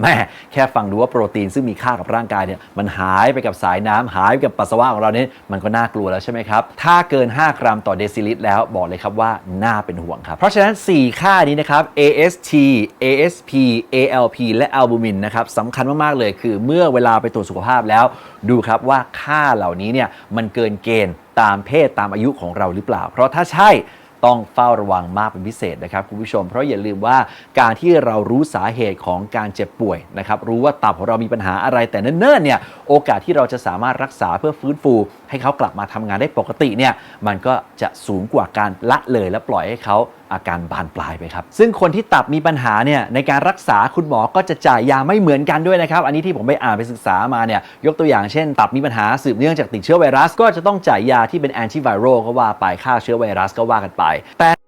แม่แค่ฟังดูว่าโปรตีนซึ่งมีค่ากับร่างกายเนี่ยมันหายไปกับสายน้ำหายไปกับปัสสาวะของเราเนี่ยมันก็น่ากลัวแล้วใช่ไหมครับถ้าเกิน 5 กรัมต่อเดซิลิตรแล้วบอกเลยครับว่าน่าเป็นห่วงครับ เพราะฉะนั้น 4 ค่านี้นะครับ AST ASP ALP และอัลบูมินนะครับสำคัญมากๆเลยคือเมื่อเวลาไปตรวจสุขภาพแล้ว ดูครับว่าค่าเหล่านี้เนี่ยมันเกินเกณฑ์ตามเพศตามอายุของเราหรือเปล่า เพราะถ้าใช่ ต้องเฝ้าระวังมากเป็นพิเศษนะครับคุณผู้ชม เพราะอย่าลืมว่าการที่เรารู้สาเหตุของการเจ็บป่วยนะครับรู้ว่าตับของเรามีปัญหาอะไรแต่เนิ่นๆเนี่ย โอกาสที่เราจะสามารถรักษาเพื่อฟื้นฟู ให้เขากลับมาทำงานได้ปกติเนี่ยมันก็จะสูงกว่าการละเลยและปล่อยให้เขาอาการบานปลายไปครับ ซึ่งคนที่ตับมีปัญหาเนี่ยในการรักษาคุณหมอก็จะจ่ายยาไม่เหมือนกันด้วยนะครับ อันนี้ที่ผมไปอ่านไปศึกษามาเนี่ยยกตัวอย่างเช่น ตับมีปัญหาสืบเนื่องจากติดเชื้อไวรัส ก็จะต้องจ่ายยาที่เป็นแอนติไวรัลก็ว่าไปฆ่าเชื้อไวรัสก็ว่ากันไปแต่